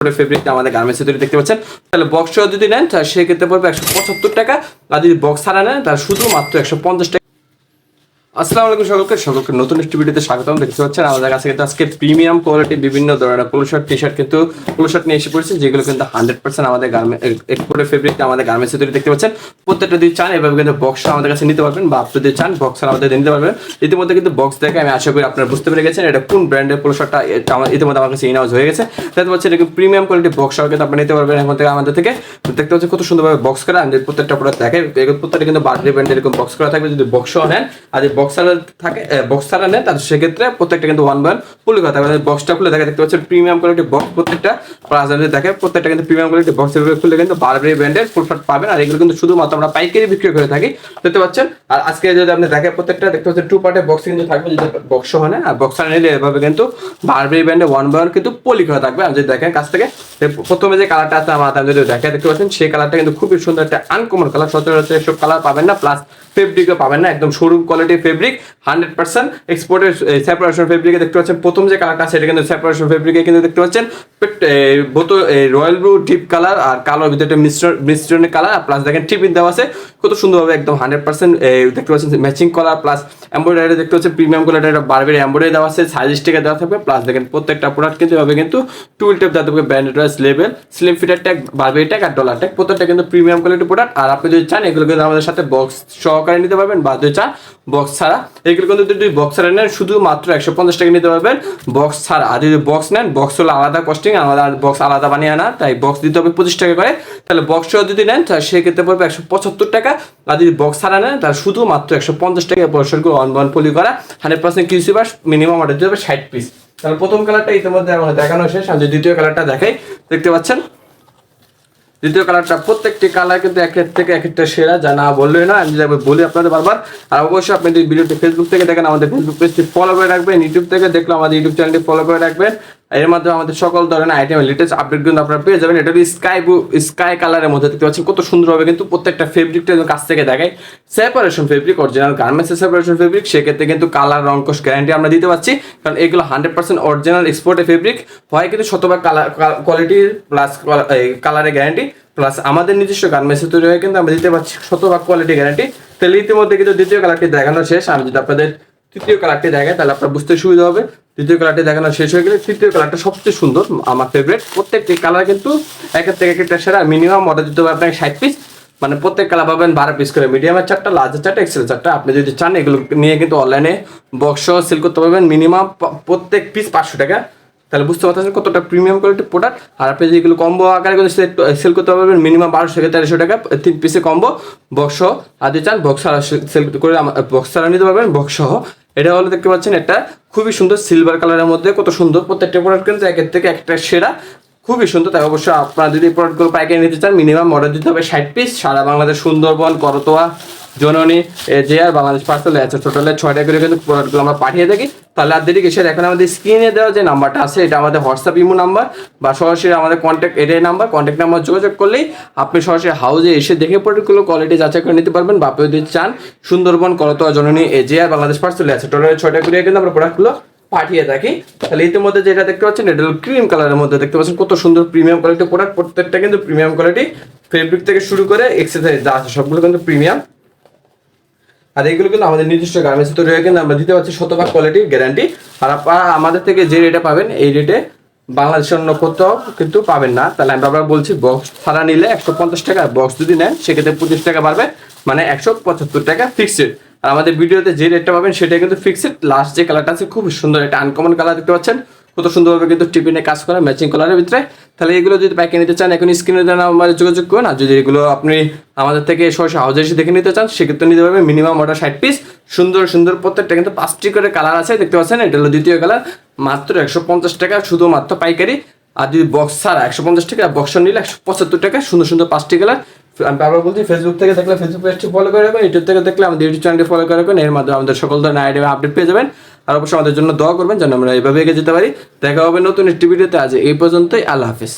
Fabric আমাদের গার্মেন্টসে তৈরি দেখতে পাচ্ছেন। তাহলে বক্স যদি নেন সেক্ষেত্রে পড়বে একশো পঁচাত্তর টাকা। আর যদি বক্স ছাড়া নেন, তাহলে শুধুমাত্র একশো পঞ্চাশ টাকা আসসালামু আলাইকুম সকলকে সকলকে নতুন একটি ভিডিওতে স্বাগতম। দেখতে পাচ্ছেন, আমাদের কাছে কিন্তু আজকে প্রিমিয়াম কোয়ালিটি বিভিন্ন ধরনের পোলো শার্ট টি শার্ট কিন্তু পোলো শার্ট নিয়ে এসে পড়েছে, যেগুলো কিন্তু হান্ড্রেড পার্সেন্ট আমাদের গার্মেন্ট এক্সপোর্টের ফেব্রিক আমাদের গার্মেন্টসে তৈরি দেখতে পাচ্ছেন। প্রত্যেকটা যদি চান, এভাবে কিন্তু বক্স আমাদের কাছে নিতে পারবেন, বা আপনি যদি চান বক্স আমাদের নিতে পারবেন। ইতিমধ্যে কিন্তু বক্স দেখে আমি আশা করি আপনারা বুঝতে পেরে গেছেন এটা কোন ব্র্যান্ডের পোলো শার্টটা ইতিমধ্যে আমার কাছে ইন হাউস হয়ে গেছে। দেখতে পাচ্ছেন এরকম প্রিমিয়াম কোয়ালিটি বক্স কিন্তু আপনি নিতে পারবেন এখন থেকে আমাদের থেকে। দেখতে পাচ্ছেন, কত সুন্দরভাবে বক্স করা, আমি যদি প্রত্যেকটা প্রোডাক্ট দেখে প্রত্যেকটা কিন্তু বার্থডে ব্র্যান্ড এরকম বক্স করা থাকবে, যদি বক্সও নেন, আর যদি বক্স থাকে বক্স ছাড়া নেন তাহলে সেক্ষেত্রে প্রত্যেকটা কিন্তু ওয়ান কথা থাকবে বক্সটা খুলে দেখে, দেখতে পাচ্ছেন প্রিমিয়াম কোয়ালিটি বক্স প্রত্যেকটা দেখে, প্রত্যেকটা কিন্তু প্রিমিয়াম কোয়ালিটি বক্স খুলে কিন্তু বারবারি ব্র্যান্ডের ফুল পাবেন। আর এগুলো কিন্তু শুধুমাত্র আমরা পাইকারি বিক্রি করে থাকি। দেখতে পাচ্ছেন? আর আজকে যদি আপনি প্রত্যেকটা, দেখতে পাচ্ছেন টু পার্টের বক্স কিন্তু থাকবে, যদি বক্স হয় না আর নিলে এভাবে কিন্তু বারবারি ব্র্যান্ডে ওয়ান বাই ওয়ান কিন্তু পলি করা থাকবে। আর যদি দেখেন কাছ থেকে প্রথমে যে কালারটা আছে আমার হাতে যদি দেখে দেখতে পাচ্ছেন সেই কালারটা কিন্তু খুবই সুন্দর একটা আনকমন কালার সচরাচর এসব কালার পাবেন না প্লাস ফেব্রিকও পাবেন না, একদম সরু কোয়ালিটির ফেব্রিক হান্ড্রেড পার্সেন্ট এক্সপোর্টের সেপারেশন ফেব্রিকে দেখতে পাচ্ছেন। প্রথম যে কালারটা এটা কিন্তু সেপারেশন ফেব্রিকে কিন্তু দেখতে পাচ্ছেন। বোতো রয়্যাল ব্লু ডিপ কালার আর কালোর ভিতরে মিশ্রণ মিশ্রণের কালার আর প্লাস দেখেন টিপিন দেওয়া আছে। কত সুন্দরভাবে একদম হান্ড্রেড পার্সেন্ট দেখতে পাচ্ছেন ম্যাচিং কালার প্লাস এম্ব্রয়ডারি দেখতে পাচ্ছেন প্রিমিয়াম কোয়ালিটির একটা বারবের এম্ব্রয়ডারি দেওয়া আছে। সাইজ স্টিকার দেওয়া থাকবে। প্লাস দেখেন প্রত্যেকটা প্রোডাক্ট কিন্তু এভাবে কিন্তু টুল টেপ দেওয়া থাকবে ব্র্যান্ডেড লেভেল স্লিম ফিটার ট্যাগ বারবের ট্যাগ আর ডলার ট্যাগ প্রত্যেকটা কিন্তু প্রিমিয়াম কোয়ালিটি প্রোডাক্ট আর আপনি যদি চান, এগুলো কিন্তু আমাদের সাথে বক্স সহকারে নিতে পারবেন। বা যদি চান বক্স ছাড়া এগুলো কিন্তু যদি বক্স ছাড়া নেন, শুধুমাত্র একশো পঞ্চাশ টাকা নিতে পারবেন। বক্স ছাড়া, আর যদি বক্স নেন বক্স হলো আলাদা কস্টিং আলাদা বক্স আলাদা বানিয়ে আনা, তাই বক্স দিতে হবে পঁচিশ টাকা করে। তাহলে বক্স যদি নেন, তাহলে সেক্ষেত্রে পড়বে একশো পঁচাত্তর টাকা। আর যদি বক্স ছাড়া নেন, তাহলে শুধুমাত্র একশো পঞ্চাশ টাকা পরিসরগুলো অন বন পলি করা। হান্ড্রেড পার্সেন্ট কিউসি বাস মিনিমাম অর্ডার দিতে হবে ষাট পিস তাহলে প্রথম কালারটা ইতিমধ্যে আমার দেখানো শেষ। আমি দ্বিতীয় কালারটা দেখাই, দেখতে পাচ্ছেন? দ্বিতীয় কালারটা, প্রত্যেকটি কালার কিন্তু এক এক থেকে এক একটা সেরা, যা না বললেই না আমি বলি আপনাদের বারবার। আর অবশ্যই আপনি যদি ভিডিওটি ফেসবুক থেকে দেখেন, আমাদের ফেসবুক পেজটি ফলো করে রাখবেন ইউটিউব থেকে দেখলে আমাদের ইউটিউব চ্যানেলটি ফলো করে রাখবেন। এর মাধ্যমে আমাদের সকল ধরনের আইটেম লেটেস্ট আপডেট কিন্তু আপনারা পেয়ে যাবেন। এটা স্কাই ব্লু স্কাই কালারের মধ্যে দেখতে পাচ্ছেন, কত সুন্দরভাবে কিন্তু প্রত্যেকটা ফেব্রিকটা কাছ থেকে দেখায়। সেপারেশন ফেব্রিক অরিজিনাল গার্মেন্টসের সেপারেশন ফেব্রিক সেক্ষেত্রে কিন্তু কালার রঙ্কশ গ্যারান্টি আমরা দিতে পারছি। কারণ এগুলো হান্ড্রেড পার্সেন্ট অরিজিনাল এক্সপোর্টের ফেব্রিক হয় কিন্তু শতভাগ কালার কোয়ালিটির প্লাস কালারের গ্যারান্টি প্লাস আমাদের নিজস্ব গার্মেন্টসে তৈরি হয়ে কিন্তু আমরা দিতে পারছি শতভাগ কোয়ালিটি গ্যারান্টি তাহলে ইতিমধ্যে কিন্তু দ্বিতীয় কালারটি দেখানো শেষ। আমি যদি আপনাদের তৃতীয় কালারটি দেখাই, তাহলে আপনার বুঝতে সুবিধা হবে। তৃতীয় কালারটি দেখানো শেষ হয়ে গেলে তৃতীয় কালারটা সবচেয়ে সুন্দর, আমার ফেভারিট প্রত্যেকটি কালার কিন্তু একের থেকে একটা সেরা মিনিমাম অর্ডার দিতে হবে আপনাকে ষাট পিস মানে প্রত্যেক কালার পাবেন বারো পিস করে। মিডিয়ামের চারটা লার্জের চারটা এক্সেল চারটা আপনি যদি চান, এগুলো নিয়ে কিন্তু অনলাইনে বক্স সেল করতে পারবেন। মিনিমাম প্রত্যেক পিস পাঁচশো টাকা। তাহলে বুঝতে পারছেন কতটা প্রিমিয়াম কোয়ালিটি প্রোডাক্ট আর আপনি যেগুলো কম্বো আকারে করে সেল করতে পারবেন মিনিমাম বারোশো থেকে তেরোশো টাকা, তিন পিসে কম্বো বক্স আর যদি চান বক্স সেল করে বক্স নিতে পারবেন বক্স সহ। এটা হলো দেখতে পাচ্ছেন একটা খুবই সুন্দর সিলভার কালারের মধ্যে কত সুন্দর প্রত্যেকটা প্রোডাক্ট কিন্তু একের থেকে একটা সেরা, খুবই সুন্দর। তাই অবশ্যই আপনারা যদি প্রোডাক্টগুলো পাইকারি নিতে চান মিনিমাম অর্ডার দিতে হবে ষাট পিস সারা বাংলাদেশ, সুন্দরবন, করতোয়া, জননী যে আর বাংলাদেশ পার্সেল আছে টোটালে ছয়টা করে কিন্তু প্রোডাক্টগুলো আমরা পাঠিয়ে থাকি। তাহলে আর দেরি কিসের? এখন আমাদের স্ক্রিনে দেওয়া যে নাম্বারটা আছে, এটা আমাদের হোয়াটসঅ্যাপ ইমো নাম্বার বা সরাসরি আমাদের কন্ট্যাক্ট এটাই নাম্বার কন্ট্যাক্ট নাম্বার যোগাযোগ করলেই আপনি সরাসরি হাউজে এসে দেখে প্রোডাক্টগুলো কোয়ালিটি যাচাই করে নিতে পারবেন। বা আপনি যদি চান, সুন্দরবন, করতোয়া, জননী যে আর বাংলাদেশ পার্সেল আছে টোটালে ছয়টা করে কিন্তু আমরা প্রোডাক্টগুলো পাঠিয়ে থাকি। তাহলে ইতিমধ্যে যেটা দেখতে পাচ্ছেন, এটা ক্রিম কালারের মধ্যে দেখতে পাচ্ছেন, কত সুন্দর প্রিমিয়াম কোয়ালিটি প্রোডাক্ট প্রত্যেকটা কিন্তু প্রিমিয়াম কোয়ালিটি ফেব্রিক থেকে শুরু করে এক্সারসাইজ যা আছে, সবগুলো কিন্তু প্রিমিয়াম আর এগুলো কিন্তু আমাদের নিজস্ব গার্মেন্টস তৈরি হয়ে, কিন্তু আমরা দিতে পারছি শতভাগ কোয়ালিটির গ্যারান্টি আর আপনারা আমাদের থেকে যে রেটে পাবেন, এই রেটে বাংলাদেশের অন্য কোথাও কিন্তু পাবেন না। তাহলে আমরা আবার বলছি বক্স ছাড়া নিলে একশো পঞ্চাশ টাকা বক্স যদি নেন, সেক্ষেত্রে পঁচিশ টাকা বাড়বে মানে একশো পঁচাত্তর টাকা ফিক্সড আর আমাদের ভিডিওতে যে রেটটা পাবেন সেটা কিন্তু ফিক্সড লাস্ট যে কালারটা আছে, খুব সুন্দর, একটা আনকমন কালার দেখতে পাচ্ছেন। কত সুন্দরভাবে কিন্তু টিফিনে কাজ করা ম্যাচিং কালারের ভিতরে। তাহলে এগুলো যদি পাইকে নিতে চান এখন স্ক্রিনে দেওয়া নাম্বারে যোগাযোগ করুন। আর যদি এগুলো আপনি আমাদের থেকে সরাসরি হাউজে এসে দেখে নিতে চান, সেক্ষেত্রে নিতে পারবেন মিনিমাম অর্ডার ষাট পিস সুন্দর সুন্দর প্রত্যেকটা কিন্তু পাঁচটি করে কালার আছে, দেখতে পাচ্ছেন? এটা হলো দ্বিতীয় কালার মাত্র একশো পঞ্চাশ টাকা, শুধুমাত্র পাইকারি। আর যদি বক্স ছাড়া একশো পঞ্চাশ টাকা বক্স নিলে একশো পঁচাত্তর টাকা, সুন্দর সুন্দর পাঁচটি কালার আমি বারবার বলছি ফেসবুক থেকে দেখলে ফেসবুক পেজটি ফলো করে রাখবেন ইউটিউব থেকে দেখলে আমাদের ইউটিউব চ্যানেলটি ফলো করে রাখবেন। এর মাধ্যমে আমাদের সকল ধরনের আইডিয়া আপডেট পেয়ে যাবেন। আর অবশ্যই আমাদের জন্য দোয়া করবেন যেন আমরা এইভাবে এগিয়ে যেতে পারি। দেখা হবে নতুন একটি ভিডিওতে। আজ এই পর্যন্তই। আল্লাহ হাফিজ।